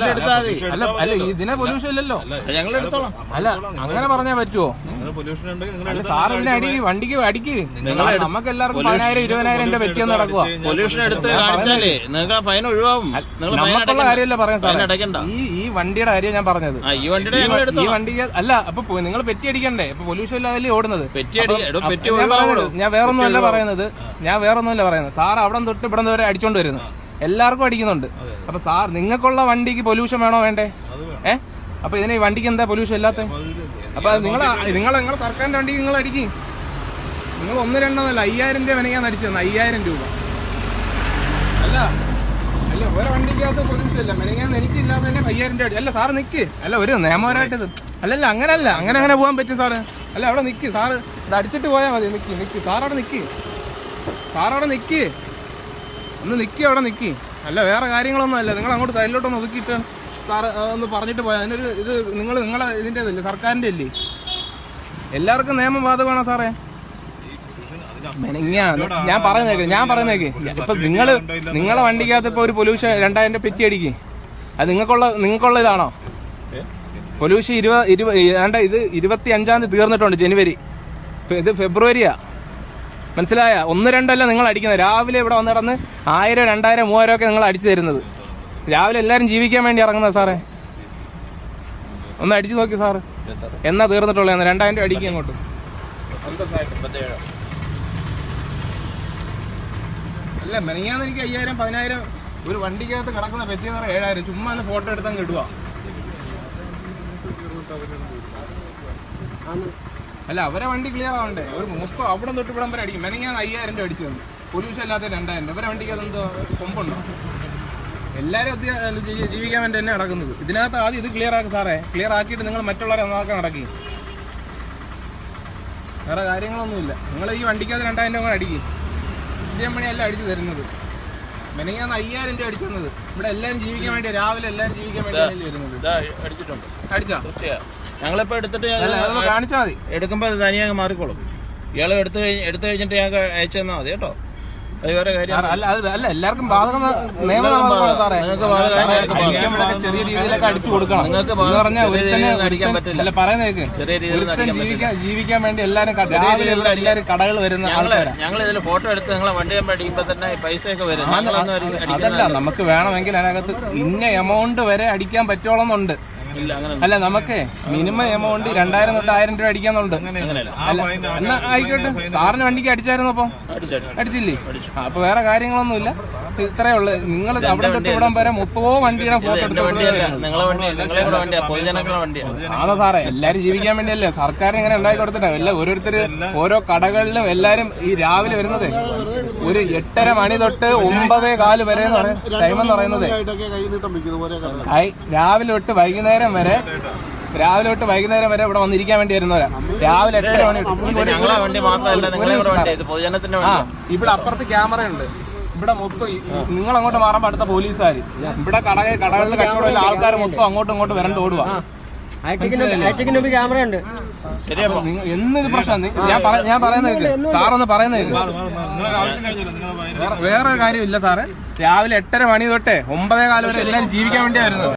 Pollution എടുത്താൽ മതി. അല്ല അല്ല ഇതിനെ പൊല്യൂഷൻ ഇല്ലല്ലോ. ഞങ്ങൾ എടുത്തോളാം. അല്ല അങ്ങനെ പറഞ്ഞാ പറ്റുമോ പൊല്യൂഷൻ ഉണ്ടെങ്കിൽ നിങ്ങൾ അല്ല സാർ അടിക്ക് വണ്ടിക്ക് അടിക്ക്. നമുക്ക് എല്ലാവർക്കും പതിനായിരം ഇരുപതിനായിരം എന്റെ വെറ്റിയെന്ന് നടക്കുക പൊല്യൂഷൻ എടുത്ത് കാണിച്ചാലേ നിങ്ങൾക്ക് ഫൈൻ ഒഴിവാകും നിങ്ങൾ നമുക്കുള്ള കാര്യമല്ല പറയാൻ ഫൈൻ സാറേ. അടയ്ക്കണ്ട. ഈ ഈ വണ്ടിയുടെ കാര്യം ഞാൻ പറഞ്ഞത്. ആ ഈ വണ്ടിയുടെ ഈ വണ്ടിക്ക് അല്ല അപ്പൊ നിങ്ങൾ പെറ്റി അടിക്കണ്ടേ? ഇപ്പൊ പൊല്യൂഷൻ ഇല്ലാതല്ലേ ഓടുന്നത്? അടി ഞാൻ ഒഴിവാകുള്ളൂ പറയുന്നത്, ഞാൻ വേറൊന്നും അല്ല പറയുന്നത്. ഞാൻ വേറൊന്നും അല്ല പറയുന്നത്. സാർ അവിടെ തൊട്ട് ഇവിടെ വരെ അടിച്ചോണ്ട് വരുന്നു. എല്ലാവർക്കും അടിക്കുന്നുണ്ട്. അപ്പൊ സാർ നിങ്ങൾക്കുള്ള വണ്ടിക്ക് പൊല്യൂഷൻ വേണോ വേണ്ടേ? ഏ? അപ്പൊ ഇതിന് ഈ വണ്ടിക്ക് എന്താ പൊല്യൂഷൻ ഇല്ലാത്ത? അപ്പൊ നിങ്ങൾ നിങ്ങൾ നിങ്ങളെ സർക്കാരിന്റെ വണ്ടി നിങ്ങൾ അടിക്കും. നിങ്ങൾ ഒന്ന് രണ്ടെന്നല്ല അയ്യായിരം രൂപ വേണമെങ്കിൽ അടിച്ചു തന്നെ. അയ്യായിരം രൂപ. അല്ല അല്ല ഒരു വണ്ടിക്കകത്ത് പൊല്യൂഷൻ ഇല്ല. മെനങ്ങാൻ എനിക്കില്ലാതെ തന്നെ അയ്യായിരം രൂപ അല്ല സാർ നിക്ക്. അല്ല ഒരു നിയമപരമായിട്ട് അല്ലല്ല അങ്ങനല്ല. അങ്ങനെ അങ്ങനെ പോകാൻ പറ്റും സാറ്. അല്ല അവിടെ നിക്ക്. സാറ് ഇത് അടിച്ചിട്ട് പോയാൽ മതി. നിക്ക് നിക്ക്. സാറവിടെ നിക്ക്. സാർ അവിടെ നിക്ക്. ഒന്ന് നിൽക്കി അവിടെ നിൽക്കി അല്ല വേറെ കാര്യങ്ങളൊന്നും അല്ല. നിങ്ങൾ അങ്ങോട്ട് സൈഡിലോട്ടൊന്ന് ഒതുക്കിയിട്ട് സാറ് ഒന്ന് പറഞ്ഞിട്ട് പോയാൽ അതിനൊരു ഇത് നിങ്ങൾ നിങ്ങളെ ഇതിന്റെ ഇതല്ലേ സർക്കാരിന്റെ അല്ലേ? എല്ലാവർക്കും നിയമം ബാധകമാണോ സാറേ? ഞാൻ പറയുന്നേക്ക് ഞാൻ പറയുന്നേക്ക് ഇപ്പൊ നിങ്ങൾ നിങ്ങളെ വണ്ടിക്കകത്ത് ഇപ്പൊ ഒരു പൊല്യൂഷൻ രണ്ടായിരം രൂപ പെറ്റി അടിക്കും. അത് നിങ്ങൾക്കുള്ള നിങ്ങൾക്കുള്ള ഇതാണോ? പൊല്യൂഷൻ ഇരുപത് ഇരുപത് ഇത് ഇരുപത്തി അഞ്ചാം തീയതി തീർന്നിട്ടുണ്ട് ജനുവരി. ഇത് ഫെബ്രുവരിയാ. മനസ്സിലായ? ഒന്ന് രണ്ടല്ല നിങ്ങൾ അടിക്കുന്നത്. രാവിലെ ഇവിടെ വന്ന് കിടന്ന് ആയിരം രണ്ടായിരം മൂവായിരം ഒക്കെ നിങ്ങൾ അടിച്ചു തരുന്നത്. രാവിലെ എല്ലാവരും ജീവിക്കാൻ വേണ്ടി ഇറങ്ങുന്നത് സാറേ. ഒന്ന് അടിച്ചു നോക്കി സാറ്. എന്നാ തീർന്നിട്ടുള്ളത് രണ്ടായിരം രൂപ അടിക്കുക അങ്ങോട്ട്. അല്ല മെനങ്ങാന്ന് എനിക്ക് അയ്യായിരം പതിനായിരം ഒരു വണ്ടിക്കകത്ത് കിടക്കുന്ന പറ്റിയെന്ന് പറഞ്ഞാൽ ഏഴായിരം. ചുമ്മാ ഒന്ന് ഫോട്ടോ എടുത്തങ്ങ് ഇടുക അല്ല അവരെ വണ്ടി ക്ലിയർ ആവണ്ടേ? ഒരു മൊത്തം അവിടെ തൊട്ട് ഇവിടം വരെ അടിക്കും. മെനങ്ങാന്ന് അയ്യായിരം രൂപ അടിച്ചു തന്നു. പൊല്യൂഷൻ ഇല്ലാത്ത രണ്ടായിരം രൂപ. അവരെ വണ്ടിക്ക് അതെന്തോ കൊമ്പുണ്ടോ? എല്ലാവരും ജീവിക്കാൻ വേണ്ടി തന്നെ നടക്കുന്നത്. ഇതിനകത്ത് ആദ്യം ഇത് ക്ലിയർ ആക്കും സാറേ. ക്ലിയർ ആക്കിയിട്ട് നിങ്ങൾ മറ്റുള്ളവരെ നന്നാക്കാൻ നടക്കി. വേറെ കാര്യങ്ങളൊന്നുമില്ല. നിങ്ങൾ ഈ വണ്ടിക്കകത്ത് രണ്ടായിരം രൂപ അടിക്കും. ഇത്രയും മണിയല്ല അടിച്ചു തരുന്നത്. മെനങ്ങാന്ന് അയ്യായിരം രൂപ അടിച്ചത് ഇവിടെ എല്ലാം ജീവിക്കാൻ വേണ്ടി രാവിലെ എല്ലാം ജീവിക്കാൻ വേണ്ടി വരുന്നത് അടിച്ചിട്ടുണ്ട്. അടിച്ചാ? ഞങ്ങളിപ്പോ എടുത്തിട്ട് കാണിച്ചാൽ മതി. എടുക്കുമ്പോ അത് തനിയെ മാറിക്കോളും. ഇയാൾ എടുത്തു കഴിഞ്ഞ് എടുത്തു കഴിഞ്ഞിട്ട് ഞങ്ങൾക്ക് അയച്ചു തന്നാൽ മതി കേട്ടോ? അല്ല അല്ല എല്ലാവർക്കും ബാധകം നിയമം ബാധകമാണ് സാറേ. ചെറിയ രീതിയിലൊക്കെ അടിച്ചു കൊടുക്കണം. നിങ്ങൾക്ക് പറഞ്ഞാൽ അടിക്കാൻ പറ്റില്ല. അല്ല പറയുന്നേക്ക് ചെറിയ രീതിയിൽ ജീവിക്കാൻ ജീവിക്കാൻ വേണ്ടി ഇവിടെ എല്ലാരും കടകൾ വരുന്ന ആൾക്കാരാണ് ഞങ്ങൾ ഇതിൽ ഫോട്ടോ എടുത്ത് നിങ്ങളെ വണ്ടി നമ്പർ അടിക്കുമ്പോ തന്നെ പൈസയൊക്കെ വരും. അതല്ല നമുക്ക് വേണമെങ്കിൽ അതിനകത്ത് ഇന്ന എമൗണ്ട് വരെ അടിക്കാൻ അങ്ങനെ അല്ല നമുക്ക് മിനിമം എമൗണ്ട് രണ്ടായിരം തൊട്ട് ആയിരം രൂപ അടിക്കാന്നുണ്ട് അല്ല എന്നാ ആയിക്കോട്ടെ. സാറിന് വണ്ടിക്ക് അടിച്ചായിരുന്നു അപ്പൊ? അടിച്ചില്ലേ? അപ്പൊ വേറെ കാര്യങ്ങളൊന്നുമില്ല. ഇത്രേ ഉള്ളു. നിങ്ങൾ അവിടെ തൊട്ട് ഇവിടം വരെ മൊത്തവും വണ്ടിയുടെ ഫോട്ടോ ആണോ സാറേ എല്ലാരും ജീവിക്കാൻ വേണ്ടിയല്ലേ? സർക്കാർ ഇങ്ങനെ ഉണ്ടാക്കി കൊടുത്തിട്ടാ എല്ലാ ഓരോരുത്തര് ഓരോ കടകളിലും എല്ലാരും ഈ രാവിലെ വരുന്നത്. ഒരു എട്ടര മണി തൊട്ട് ഒമ്പതേ കാൽ വരെ ടൈം എന്ന് പറയുന്നത്. രാവിലെ തൊട്ട് വൈകുന്നേരം വരെ രാവിലെ തൊട്ട് വൈകുന്നേരം വരെ ഇവിടെ വന്നിരിക്കാൻ വേണ്ടി വരുന്നവരാ. രാവിലെ എട്ടര മണി ഇവിടെ അപ്പുറത്ത് ക്യാമറ ഉണ്ട് ഇവിടെ മൊത്തം നിങ്ങൾ അങ്ങോട്ട് മാറുമ്പോ അടുത്ത പോലീസുകാർ ഇവിടെ കട കടകളിൽ കച്ചവടം ആൾക്കാർ മൊത്തം അങ്ങോട്ടും ഇങ്ങോട്ടും വരണ്ട് ഓടുക ക്യാമറ ഉണ്ട്. എന്നിത് പ്രശ്നം? ഞാൻ ഞാൻ പറയുന്നത് സാറൊന്ന് പറയുന്നത് നിങ്ങളെ ആവശ്യം കഴിഞ്ഞല്ലോ വേറെ വേറെ കാര്യമില്ല സാറേ. രാവിലെ എട്ടര മണി തൊട്ടേ ഒമ്പതേ കാലം വരെ എല്ലാവരും ജീവിക്കാൻ വേണ്ടിയാ വരുന്നത്.